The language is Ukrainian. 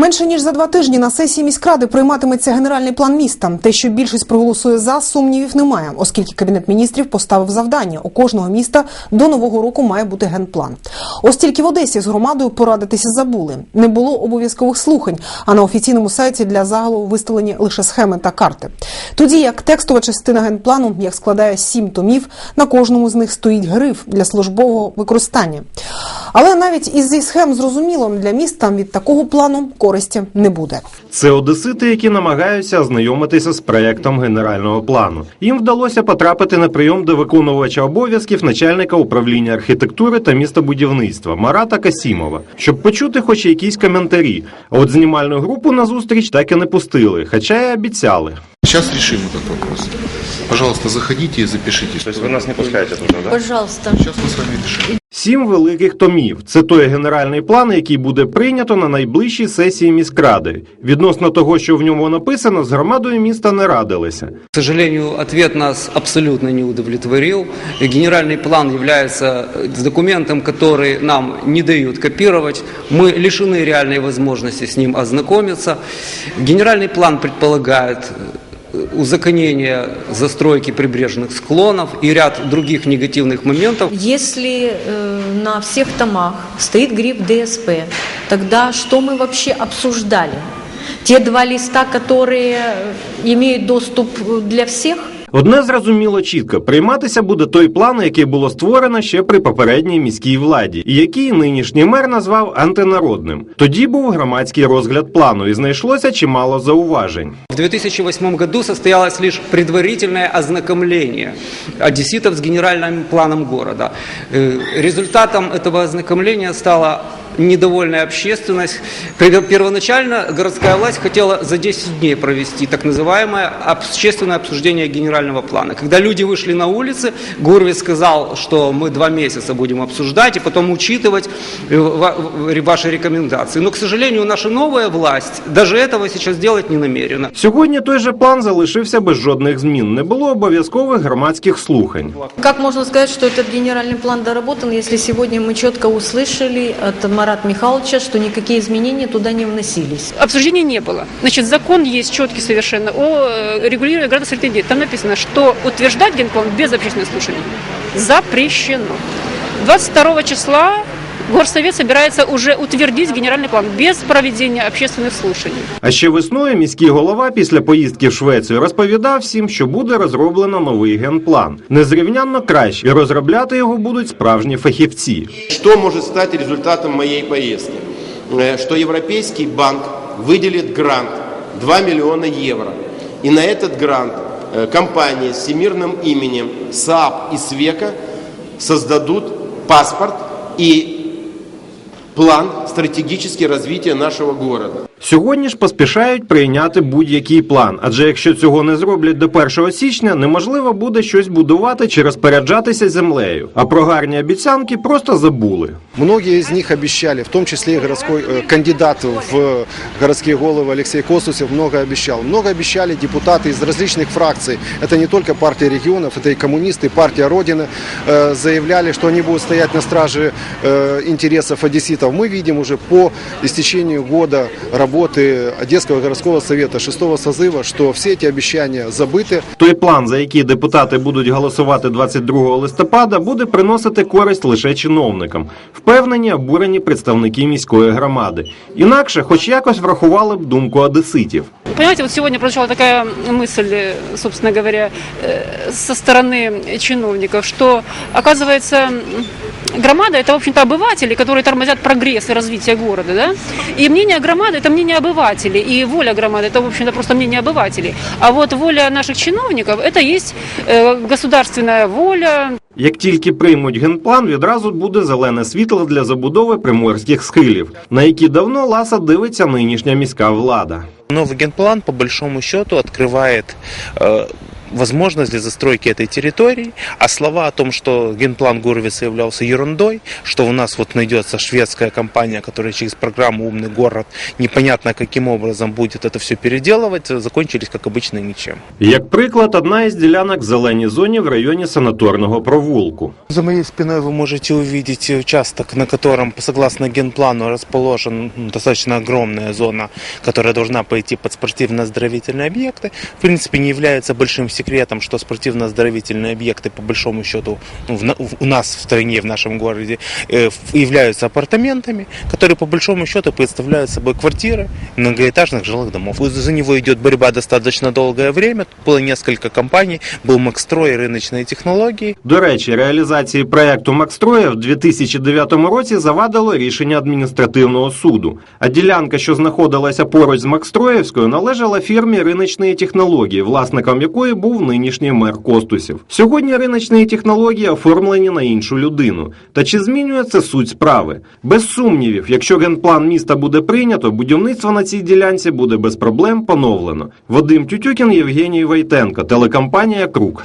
Менше ніж за два тижні на сесії міськради прийматиметься генеральний план міста. Те, що більшість проголосує за, сумнівів немає, оскільки кабінет міністрів поставив завдання. У кожного міста до нового року має бути генплан. Ось тільки в Одесі з громадою порадитися забули. Не було обов'язкових слухань, а на офіційному сайті для загалу виставлені лише схеми та карти. Тоді як текстова частина генплану, як складає сім томів, на кожному з них стоїть гриф для службового використання. Але навіть із зі схем зрозуміло, для міста від такого плану користі не буде. Це одесити, які намагаються ознайомитися з проектом генерального плану. Їм вдалося потрапити на прийом до виконувача обов'язків начальника управління архітектури та містобудівництва Марата Касімова, щоб почути хоч якісь коментарі. А от знімальну групу на зустріч так і не пустили, хоча й обіцяли. Сейчас решим этот вопрос. Пожалуйста, заходите и запишитесь. Тобто ви нас не пускаєте туди, так? Пожалуйста. Сейчас мы с вами решим. Сім великих томів. Це той генеральний план, який буде прийнято на найближчій сесії міськради. Відносно того, що в ньому написано, з громадою міста не радилися. К сожалению, ответ нас абсолютно не удовлетворил. Генеральный план является э, документом, который нам не дают копировать. Мы лишены реальной возможности с ним ознакомиться. Генеральный план предполагает э, узаконение застройки прибрежных склонов и ряд других негативных моментов. Если э, на всех томах стоит гриф ДСП, тогда что мы вообще обсуждали? Те два листа, которые э, имеют доступ э, для всех? Одне зрозуміло чітко: прийматися буде той план, який було створено ще при попередній міській владі, і який нинішній мер назвав антинародним. Тоді був громадський розгляд плану, і знайшлося чимало зауважень. В 2008 году состоялось лишь предварительное ознакомление одесситов с генеральным планом города. Э, Результатом этого ознакомления стала недовольная общественность. Пер- Первоначально городская власть хотела за 10 дней провести так называемое общественное обсуждение генерального плана. Когда люди вышли на улицы, Гурвиц сказал, что мы два месяца будем обсуждать и потом учитывать э, ваши рекомендации. Но, к сожалению, наша новая власть даже этого сейчас делать не намерена. Сьогодні той же план залишився без жодних змін. Не було обов'язкових громадських слухань. Как можно сказать, что этот генеральный план доработан, если сегодня мы четко услышали от Марата Михайловича, что никакие изменения туда не вносились? Обсуждения не было. Значит, закон есть четкий совершенно о э, регулировании градостроительных действий. Там написано, что утверждать генплан без общественных слушаний запрещено. 22 числа Горсовет собирается уже утвердить генеральный план без проведения общественных слушаний. А ще весною міський голова після поїздки в Швецію розповідав всім, що буде розроблено новий генплан. Незрівнянно краще, і розробляти його будуть справжні фахівці. Что может стать результатом моей поездки? Э, Что Европейский банк выделит грант 2 миллиона евро. И на этот грант э, компании с всемирным именем САП и СВЕКа создадут паспорт и план стратегически развития нашего города. Сьогодні ж поспішають прийняти будь-який план, адже якщо цього не зроблять до 1 січня, неможливо буде щось будувати чи розпоряджатися землею. А про гарні обіцянки просто забули. Многие из них обещали, в том числе и городской э, кандидат в городские головы Алексей Косусев много обещал. Много обещали депутаты из различных фракций. Это не только партия регионов, это и коммунисты, и партия Родины. Э, заявляли, что они будут стоять на страже э, интересов одесситов. Мы видим уже по истечению года работы Одесского городского совета шестого созыва, что все эти обещания забыты. Той план, за який депутати будуть голосувати 22 листопада, буде приносити користь лише чиновникам. Впевнені обурені представники міської громади. Інакше, хоч якось врахували б думку одеситів. Понимаете, вот сегодня прозвучала такая мысль, э, собственно говоря, э, со стороны чиновников, что, оказывается, м, громада – это, в общем-то, обыватели, которые тормозят прогресс и развитие города, да? И мнение громады – это мнение обывателей, и воля громады – это, в общем-то, просто мнение обывателей. А вот воля наших чиновников – это есть э, государственная воля, Як тільки приймуть генплан, відразу буде зелене світло для забудови приморських схилів, на які давно ласа дивиться нинішня міська влада. Новый генплан, по большому счету, открывает э, возможность для застройки этой территории, а слова о том, что генплан Гурвица являлся ерундой, что у нас вот найдется шведская компания, которая через программу «Умный город» непонятно каким образом будет это все переделывать, закончились, как обычно, ничем. Як приклад, одна із ділянок в зеленій зоні в районі санаторного провулку. За моей спиной вы можете увидеть участок, на котором, согласно генплану, расположен м, достаточно огромная зона, которая должна пойти под спортивно-оздоровительные объекты. В принципе, не является большим секретом, что спортивно-оздоровительные объекты, по большому счету, ну, в на- в- у нас в стране, в нашем городе, э, в- являются апартаментами, которые, по большому счету, представляют собой квартиры многоэтажных жилых домов. За него идет борьба достаточно долгое время. Было несколько компаний, был Макстрой и рыночные технологии. До речі, реалізації проекту Макстроя в 2009 році завадило рішення адміністративного суду. А ділянка, що знаходилася поруч з Макстроєвською, належала фірмі риночної технології, власником якої був нинішній мер Костусів. Сьогодні риночні технології оформлені на іншу людину. Та чи змінює це суть справи? Без сумнівів, якщо генплан міста буде прийнято, будівництво на цій ділянці буде без проблем поновлено. Вадим Тютюкін, Євгеній Вайтенко, телекомпанія Круг.